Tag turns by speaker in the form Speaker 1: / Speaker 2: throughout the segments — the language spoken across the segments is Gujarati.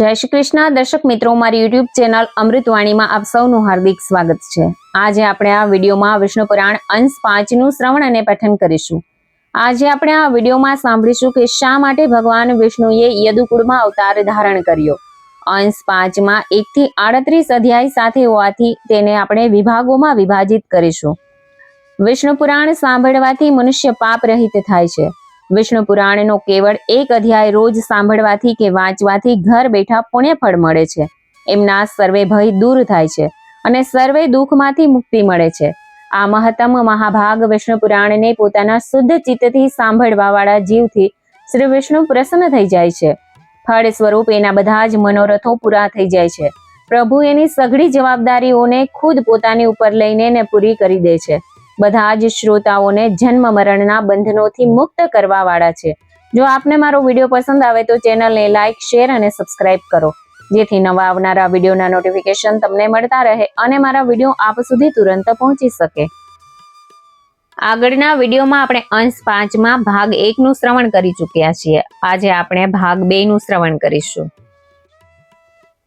Speaker 1: જય શ્રી કૃષ્ણ. દર્શક મિત્રો મારી યુટ્યુબ ચેનલ અમૃતવાણીમાં આપ સૌનું હાર્દિક સ્વાગત છે. આજે આપણે આ વિડીયોમાં વિષ્ણુ પુરાણ અંશ પાંચનું શ્રવણ અને પઠન કરીશું. આજે આપણે આ વિડીયોમાં સાંભળીશું કે શા માટે ભગવાન વિષ્ણુએ યદુકુળમાં અવતાર ધારણ કર્યો? અંશ પાંચમાં એકથી આડત્રીસ અધ્યાય સાથે હોવાથી તેને આપણે વિભાગોમાં વિભાજિત કરીશું. વિષ્ણુ પુરાણ સાંભળવાથી મનુષ્ય પાપ રહિત થાય છે. વિષ્ણુ પુરાણનો કેવળ એક અધ્યાય રોજ સાંભળવાથી કે વાંચવાથી ઘર બેઠા પુણ્યફળ મળે છે. એમના સર્વે ભય દૂર થાય છે અને સર્વે દુઃખમાંથી મુક્તિ મળે છે. આ મહત્તમ મહાભાગ વિષ્ણુ પુરાણને પોતાના શુદ્ધ ચિત્તથી સાંભળવાવાળા જીવથી શ્રી વિષ્ણુ પ્રસન્ન થઈ જાય છે. ફળ સ્વરૂપ એના બધા જ મનોરથો પૂરા થઈ જાય છે. પ્રભુ એની સઘળી જવાબદારીઓને ખુદ પોતાની ઉપર લઈને પૂરી કરી દે છે. બધા જ શ્રોતાઓને જન્મ મરણના બંધનોથી મુક્ત કરવા વાળા છે. જો આપને મારો વીડિયો પસંદ આવે તો ચેનલને લાઇક શેર અને સબસ્ક્રાઇબ કરો. જેથી નવા આવનારા વિડીયોના નોટિફિકેશન તમને મળતા રહે અને મારા વીડિયો આપ સુધી તુરંત પહોંચી શકે. આગળના વિડીયોમાં આપણે અંશ પાંચમાં ભાગ એકનું શ્રવણ કરી ચૂક્યા છીએ. આજે આપણે ભાગ બે નું શ્રવણ કરીશું.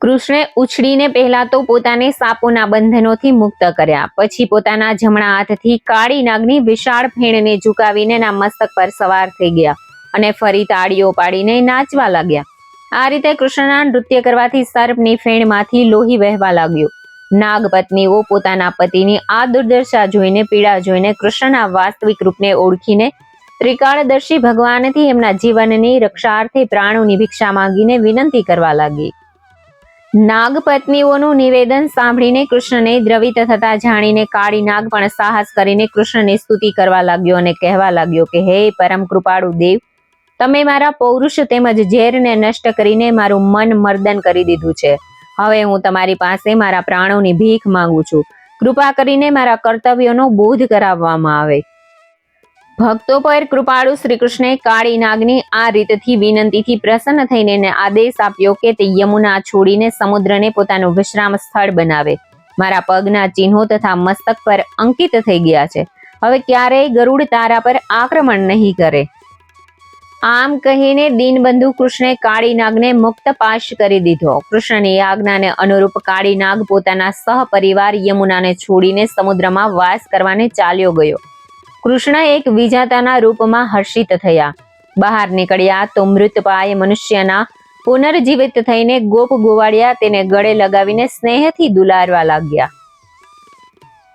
Speaker 1: કૃષ્ણે ઉછળીને પહેલા તો પોતાને સાપોના બંધનોથી મુક્ત કર્યા. પછી પોતાના જમણા હાથથી કાળી નાગની વિશાળ ફેણને ઝુકાવીને ના મસ્તક પર સવાર થઈ ગયા અને ફરી તાળીઓ પાડીને નાચવા લાગ્યા. આ રીતે કૃષ્ણના નૃત્ય કરવાથી સર્પની ફેણમાંથી લોહી વહેવા લાગ્યું. નાગ પત્નીઓ પોતાના પતિની આ દુર્દશા જોઈને પીડા જોઈને કૃષ્ણના વાસ્તવિક રૂપને ઓળખીને ત્રિકાળદર્શી ભગવાનથી એમના જીવનની રક્ષાર્થે પ્રાણોની ભિક્ષા માંગીને વિનંતી કરવા લાગી. નાગ પત્નીઓનું નિવેદન સાંભળીને કૃષ્ણને દ્રવિત થતા જાણીને કાળી નાગ પણ સાહસ કરીને કૃષ્ણની સ્તુતિ કરવા લાગ્યો અને કહેવા લાગ્યો કે, હે પરમ કૃપાળુ દેવ, તમે મારા પૌરુષ તેમજ ઝેરને નષ્ટ કરીને મારું મન મર્દન કરી દીધું છે. હવે હું તમારી પાસે મારા પ્રાણોની ભીખ માંગુ છું. કૃપા કરીને મારા કર્તવ્યોનો બોધ કરાવવામાં આવે. ભક્તો પર કૃપાળુ શ્રી કૃષ્ણે કાળી નાગની આ રીતથી વિનંતીથી પ્રસન્ન થઈને આદેશ આપ્યો કે તે યમુના છોડીને સમુદ્રને પોતાનું વિશ્રામ સ્થળ બનાવે. મારા પગના ચિહ્નો તથા મસ્તક પર અંકિત થઈ ગયા છે. હવે ક્યારેય ગરુડ તારા પર આક્રમણ નહીં કરે. આમ કહીને દીનબંધુ કૃષ્ણે કાળી નાગને મુક્ત પાશ કરી દીધો. કૃષ્ણની આજ્ઞાને અનુરૂપ કાળી નાગ પોતાના સહપરિવાર યમુનાને છોડીને સમુદ્રમાં વાસ કરવાને ચાલ્યો ગયો. કૃષ્ણ એક વિજાતાના રૂપમાં હર્ષિત થયા. બહાર નીકળ્યા તો મૃતપાય મનુષ્યના પુનર્જીવિત થઈને ગોપ ગોવાળિયા તેને ગળે લગાવીને સ્નેહથી દુલારવા લાગ્યા.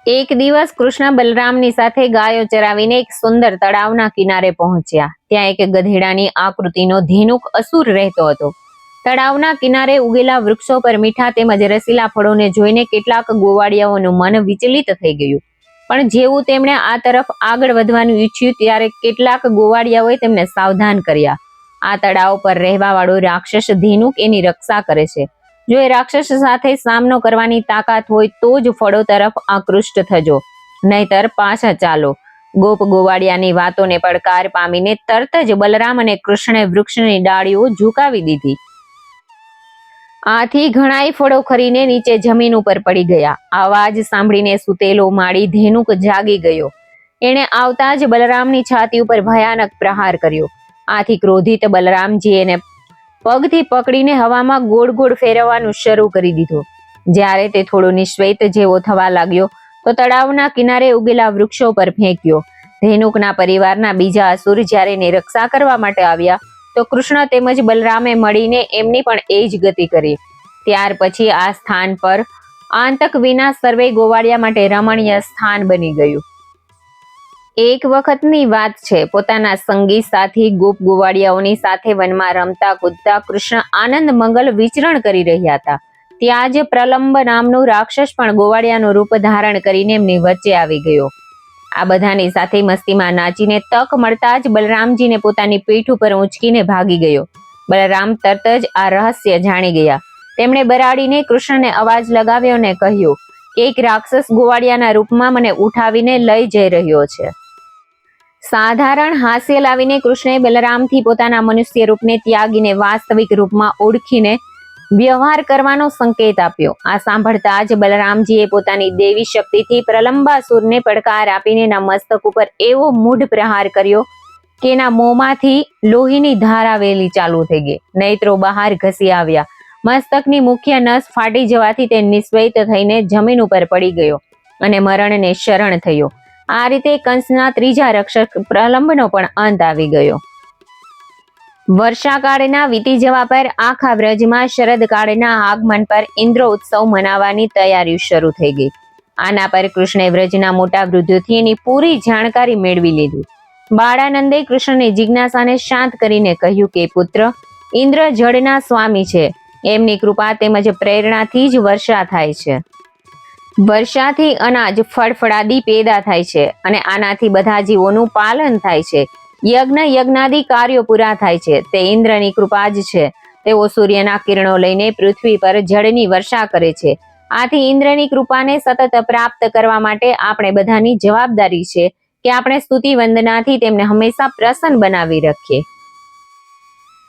Speaker 1: એક દિવસ કૃષ્ણ બલરામની સાથે ગાયો ચરાવીને એક સુંદર તળાવના કિનારે પહોંચ્યા. ત્યાં એક ગધેડાની આકૃતિનો ધેનુક અસુર રહેતો હતો. તળાવના કિનારે ઉગેલા વૃક્ષો પર મીઠા તેમજ રસીલા ફળોને જોઈને કેટલાક ગોવાળિયાઓનું મન વિચલિત થઈ ગયું. પણ જેવું તેમણે આ તરફ આગળ વધવાનું ઈચ્છ્યું ત્યારે કેટલાક ગોવાળિયાઓએ તેમને સાવધાન કર્યા. આ તળાવ પર રહેવા વાળો રાક્ષસ ધીનુક એની રક્ષા કરે છે. જો એ રાક્ષસ સાથે સામનો કરવાની તાકાત હોય તો જ ફળો તરફ આકૃષ્ટ થજો. નહીતર પાછા ચાલો. ગોપ ગોવાળિયાની વાતોને પડકાર પામીને તરત જ બલરામ અને કૃષ્ણે વૃક્ષની ડાળીઓ ઝુકાવી દીધી. આથી ઘણાય ફળો ખરીને નીચે જમીન ઉપર પડી ગયા. અવાજ સાંભળીને સુતેલો માળી ધેનુક જાગી ગયો. એણે આવતા જ બલરામની છાતી ઉપર ભયાનક પ્રહાર કર્યો. આથી ક્રોધિત બલરામજી એને પગથી પકડીને હવામાં ગોળ ગોળ ફેરવવાનું શરૂ કરી દીધું. જ્યારે તે થોડો નિશ્વેત જેવો થવા લાગ્યો, તો તળાવના કિનારે ઉગેલા વૃક્ષો પર ફેંક્યો. ધેનુકના પરિવારના બીજા અસુર જ્યારે રક્ષા કરવા માટે આવ્યા તો કૃષ્ણ તેમજ બલરામે મળીને એમની પણ એ જ ગતિ કરી. ત્યાર પછી આ સ્થાન પર આંતક વિના સર્વે ગોવાળિયા માટે રમણીય સ્થાન બની ગયું. એક વખતની વાત છે, પોતાના સંગી સાથી ગોપ ગોવાળિયાઓની સાથે વનમાં રમતા કૂદતા કૃષ્ણ આનંદ મંગલ વિચરણ કરી રહ્યા હતા. ત્યાં જ પ્રલંબ નામનું રાક્ષસ પણ ગોવાળિયાનું રૂપ ધારણ કરીને એમની વચ્ચે આવી ગયો. આ બધાની સાથે મસ્તીમાં નાચીને તક મળતા જ બલરામજીને પોતાની પીઠ ઉપર ઊંચકીને ભાગી ગયો. બલરામ તરત જ આ રહસ્ય જાણી ગયા. તેમણે બરાડીને કૃષ્ણને અવાજ લગાવ્યો અને કહ્યું કે એક રાક્ષસ ગોવાળિયાના રૂપમાં મને ઉઠાવીને લઈ જઈ રહ્યો છે. સાધારણ હાસ્ય લાવીને કૃષ્ણે બલરામથી પોતાના મનુષ્ય રૂપને ત્યાગીને વાસ્તવિક રૂપમાં ઓળખીને વ્યવહાર કરવાનો સંકેત આપ્યો. આ સાંભળતા જ બલરામજીએ પોતાની દેવી શક્તિથી પ્રલંબાસુરને પડકાર આપીને એના મસ્તક ઉપર એવો મૂઢ પ્રહાર કર્યો કે એના મોંમાંથી લોહીની ધાર આવેલી ચાલુ થઈ ગઈ. નેત્રો બહાર ઘસી આવ્યા. મસ્તકની મુખ્ય નસ ફાટી જવાથી તે નિસ્વૈત થઈને જમીન ઉપર પડી ગયો અને મરણને શરણ થયો. આ રીતે કંસના ત્રીજા રક્ષક પ્રલંબનો પણ અંત આવી ગયો. વર્ષાકાળના વીતી જવા પર આખા વ્રજમાં શરદકાળના આગમન પર ઇન્દ્ર ઉત્સવ મનાવવાની તૈયારી શરૂ થઈ ગઈ. આના પર કૃષ્ણે વ્રજના મોટા વૃદ્ધોથી એની પૂરી જાણકારી મેળવી લીધી. બાળાનંદે કૃષ્ણની જિજ્ઞાસાને શાંત કરીને કહ્યું કે, પુત્ર, ઇન્દ્ર જળના સ્વામી છે. એમની કૃપા તેમજ પ્રેરણાથી જ વર્ષા થાય છે. વર્ષાથી અનાજ ફળફળાદી પેદા થાય છે અને આનાથી બધા જીવોનું પાલન થાય છે. યજ્ઞ યજ્ઞાદિ કાર્યો પૂરા થાય છે. તે ઇન્દ્રની કૃપા જ છે. તેઓ સૂર્યના કિરણો લઈને પૃથ્વી પર જળની વર્ષા કરે છે. આથી ઇન્દ્રની કૃપાને સતત પ્રાપ્ત કરવા માટે આપણે બધાની જવાબદારી છે કે આપણે સ્તુતિ વંદનાથી તેમને હંમેશા પ્રસન્ન બનાવી રાખીએ.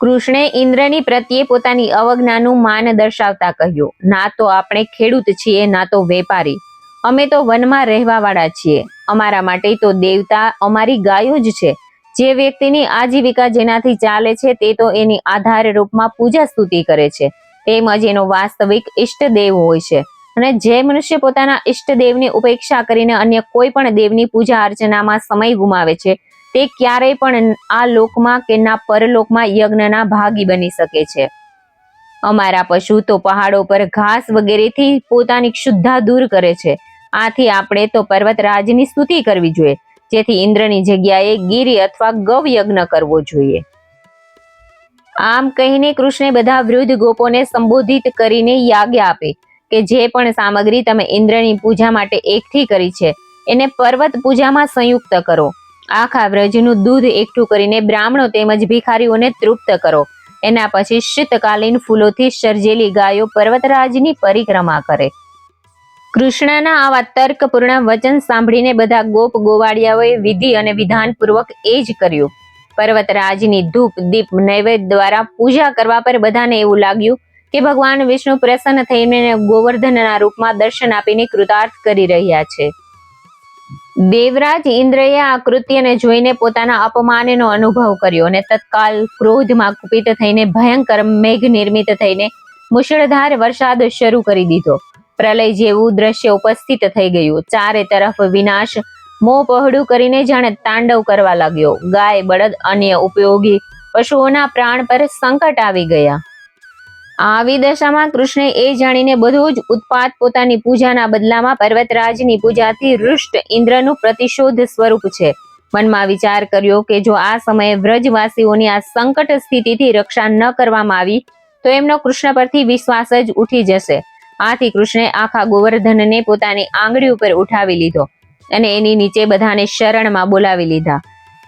Speaker 1: કૃષ્ણે ઇન્દ્રની પ્રત્યે પોતાની અવજ્ઞાનું માન દર્શાવતા કહ્યું, ના તો આપણે ખેડૂત છીએ, ના તો વેપારી. અમે તો વનમાં રહેવાવાળા છીએ. અમારા માટે તો દેવતા અમારી ગાયો જ છે. જે વ્યક્તિની આજીવિકા જેનાથી ચાલે છે તે તો એની આધાર રૂપમાં પૂજા સ્તુતિ કરે છે. તેમજ એનો વાસ્તવિક ઈષ્ટદેવ હોય છે. અને જે મનુષ્ય પોતાના ઈષ્ટદેવની ઉપેક્ષા કરીને અન્ય કોઈ પણ દેવની પૂજા અર્ચનામાં સમય ગુમાવે છે, તે ક્યારેય પણ આ લોકમાં કે ના પરલોકમાં યજ્ઞના ભાગી બની શકે છે. અમારા પશુ તો પહાડો પર ઘાસ વગેરેથી પોતાની ક્ષુદ્ધા દૂર કરે છે. આથી આપણે તો પર્વતરાજની સ્તુતિ કરવી જોઈએ. જેથી ઇન્દ્રની જગ્યાએ ગીરી અથવા ગવ યજ્ઞ કરવો જોઈએ. આમ કહીને કૃષ્ણે બધા વૃદ્ધ ગોપોને સંબોધિત કરીને યાજ્ઞા આપી કે જે પણ સામગ્રી તમે ઇન્દ્રની પૂજા માટે એકઠી કરી છે, એને પર્વત પૂજામાં સંયુક્ત કરો. આખા વ્રજનું દૂધ એકઠું કરીને બ્રાહ્મણો તેમજ ભિખારીઓને તૃપ્ત કરો. એના પછી શીતકાલીન ફૂલોથી સર્જેલી ગાયો પર્વતરાજની પરિક્રમા કરે. કૃષ્ણના આવા તર્કપૂર્ણ વચન સાંભળીને બધા ગોપ ગોવાળિયાઓએ વિધિ અને વિધાનપૂર્વક એ જ કર્યું. પર્વતરાજની ધૂપ, દીપ, નૈવેદ્ય દ્વારા પૂજા કરવા પર બધાને એવું લાગ્યું કે ભગવાન વિષ્ણુ પ્રસન્ન થઈને ગોવર્ધનના રૂપમાં દર્શન આપીને કૃતાર્થ કરી રહ્યા છે. દેવરાજ ઇન્દ્રએ આ કૃત્યને જોઈને પોતાના અપમાનનો અનુભવ કર્યો અને તત્કાલ ક્રોધમાં કુપિત થઈને ભયંકર મેઘ નિર્મિત થઈને મુશળધાર વરસાદ શરૂ કરી દીધો. પ્રલય જેવું દ્રશ્ય ઉપસ્થિત થઈ ગયું. ચારે તરફ વિનાશ, મો પહોળું કરીને જાણે તાંડવ કરવા લાગ્યો. ગાય, બળદ, અન્ય ઉપયોગી પશુઓના પ્રાણ પર સંકટ આવી ગયા. આવી દશામાં કૃષ્ણે એ જાણીને બધું જ ઉત્પાત પોતાની પૂજાના બદલામાં પર્વતરાજની પૂજાથી રુષ્ટ ઇન્દ્રનું પ્રતિશોધ સ્વરૂપ છે. મનમાં વિચાર કર્યો કે જો આ સમયે વ્રજવાસીઓની આ સંકટ સ્થિતિથી રક્ષા ન કરવામાં આવી, તો એમનો કૃષ્ણ પરથી વિશ્વાસ જ ઉઠી જશે. આથી કૃષ્ણે આખા ગોવર્ધનને પોતાની આંગળી ઉપર ઉઠાવી લીધો અને એની નીચે બધાને શરણમાં બોલાવી લીધા.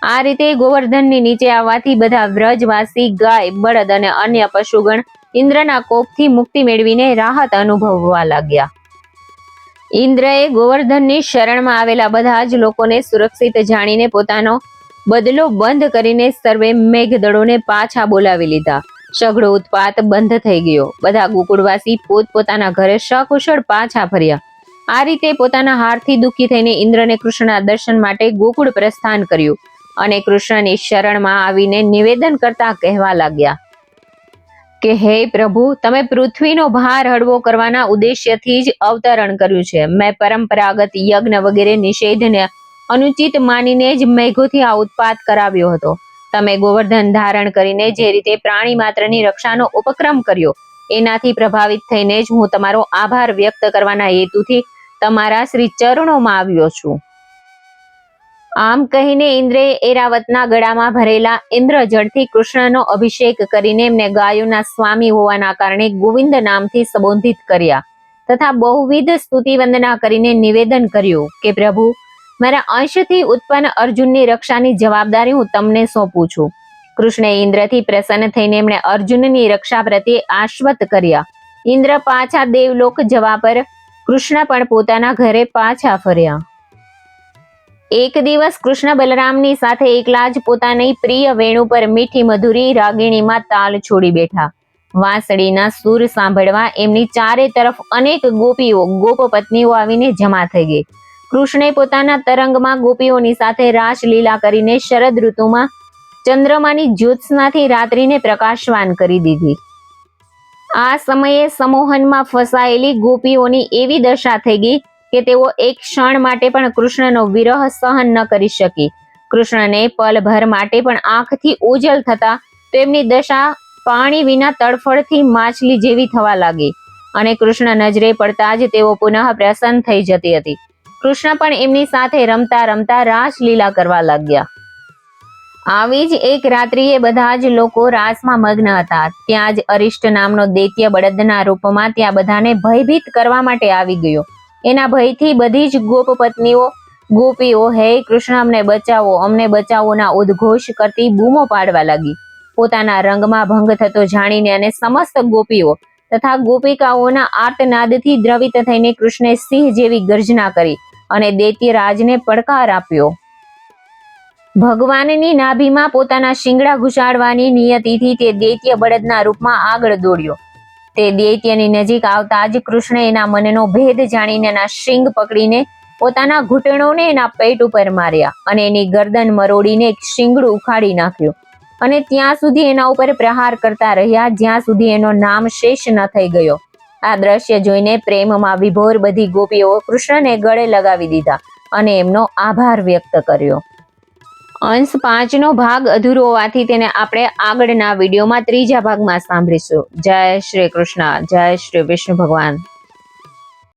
Speaker 1: આ રીતે ગોવર્ધનની નીચે આવવાથી બધા વ્રજવાસી, ગાય, બળદ અને અન્ય પશુગણ ઇન્દ્રના કોપથી મુક્તિ મેળવીને રાહત અનુભવવા લાગ્યા. ઇન્દ્રએ ગોવર્ધનની શરણમાં આવેલા બધા જ લોકોને સુરક્ષિત જાણીને પોતાનો બદલો બંધ કરીને સર્વે મેઘદળોને પાછા બોલાવી લીધા. સઘળો ઉત્પાત બંધ થઈ ગયો. બધા ગોકુળવાસી પોતપોતાના ઘરે સકુશળ પાછા ફર્યા. આ રીતે પોતાના હારથી દુઃખી થઈને ઇન્દ્રને કૃષ્ણના દર્શન માટે ગોકુળ પ્રસ્થાન કર્યું અને કૃષ્ણની શરણમાં આવીને નિવેદન કરતા કહેવા લાગ્યા કે, હે પ્રભુ, તમે પૃથ્વીનો ભાર હળવો કરવાના ઉદ્દેશ્યથી જ અવતરણ કર્યું છે. મેં પરંપરાગત યજ્ઞ વગેરે નિષેધને અનુચિત માનીને જ મેઘોથી આ ઉત્પાત કરાવ્યો હતો. તમે ગોવર્ધન ધારણ કરીને જે રીતે પ્રાણી માત્રની રક્ષાનો ઉપક્રમ કર્યો, એનાથી પ્રભાવિત થઈને જ હું તમારો આભાર વ્યક્ત કરવાના હેતુથી તમારા શ્રી ચરણોમાં આવ્યો છું. આમ કહીને ઇન્દ્રે એરાવતના ગળામાં ભરેલા ઇન્દ્રજળથી કૃષ્ણનો અભિષેક કરીને એમને ગાયોના સ્વામી હોવાના કારણે ગોવિંદ નામથી સંબોધિત કર્યા, તથા બહુવિધ સ્તુતિ વંદના કરીને નિવેદન કર્યું કે પ્રભુ મારા અંશથી ઉત્પન્ન અર્જુનની રક્ષાની જવાબદારી હું તમને સોંપું છું. કૃષ્ણે ઇન્દ્રથી પ્રસન્ન થઈને એમણે અર્જુનની રક્ષા પ્રત્યે આશ્વત કર્યા. ઇન્દ્ર પાછા દેવલોક જવા પર કૃષ્ણ પણ પોતાના ઘરે પાછા ફર્યા. એક દિવસ કૃષ્ણ બલરામની સાથે એકલા જ પોતાની પ્રિય વેણુ પર મીઠી મધુરી રાગિણીમાં તાલ છોડી બેઠા. વાંસળીના સૂર સાંભળવા એમની ચારે તરફ અનેક ગોપીઓ ગોપ પત્નીઓ આવીને જમા થઈ ગઈ. કૃષ્ણે પોતાના તરંગમાં ગોપીઓની સાથે રાસલીલા કરીને શરદ ઋતુમાં ચંદ્રમાની જ્યોત્સનાથી રાત્રિને પ્રકાશવાન કરી દીધી. આ સમયે સમોહનમાં ફસાયેલી ગોપીઓની એવી દશા થઈ ગઈ કે તેઓ એક ક્ષણ માટે પણ કૃષ્ણનો વિરહ સહન ન કરી શકી. કૃષ્ણને પલભર માટે પણ આંખથી ઓજલ થતા તેમની દશા પાણી વિના તડફડથી માછલી જેવી થવા લાગી અને કૃષ્ણ નજરે પડતા જ તેઓ પુનઃ પ્રસન્ન થઈ જતી હતી. કૃષ્ણ પણ એમની સાથે રમતા રમતા રાસલીલા કરવા લાગ્યા. આવી જ એક રાત્રિએ બધા જ લોકો રાસમાં મગ્ન હતા. ત્યાં જ અરિષ્ટ નામનો દૈત્ય બળદના રૂપમાં ત્યાં બધાને ભયભીત કરવા માટે આવી ગયો. એના ભયથી બધી જ ગોપ પત્નીઓ ગોપીઓ, હે કૃષ્ણ, અમને બચાવો. અમને બચાવોના ઉદ્ઘોષ કરતી બૂમો પાડવા લાગી. પોતાના રંગમાં ભંગ થતો જાણીને અને સમસ્ત ગોપીઓ તથા ગોપિકાઓના આર્તનાદથી દ્રવિત થઈને કૃષ્ણે સિંહ જેવી ગર્જના કરી. અને દૈત્ય રાજને પડકાર આપ્યો. ભગવાનની નાભીમાં પોતાના શિંગડા ઘુસાડવાની નિયતિથી તે દૈત્ય બળદના રૂપમાં આગળ દોડ્યો. તે દૈત્યની નજીક આવતા જ કૃષ્ણ એના મનનો ભેદ જાણીને એના શિંગ પકડીને પોતાના ઘૂંટણોને એના પેટ ઉપર માર્યા અને એની ગરદન મરોડીને એક શિંગડું ઉખાડી નાખ્યું. અને ત્યાં સુધી એના ઉપર પ્રહાર કરતા રહ્યા જ્યાં સુધી એનો નામ શેષ ન થઈ ગયો. આ દ્રશ્ય જોઈને પ્રેમમાં વિભોર બધી ગોપીઓ કૃષ્ણને ગળે લગાવી દીધા અને એમનો આભાર વ્યક્ત કર્યો. અંશ પાંચનો ભાગ અધૂરો હોવાથી તેને આપણે આગળના વિડીયોમાં ત્રીજા ભાગમાં સાંભળીશું. જય શ્રી કૃષ્ણ, જય શ્રી વિષ્ણુ ભગવાન.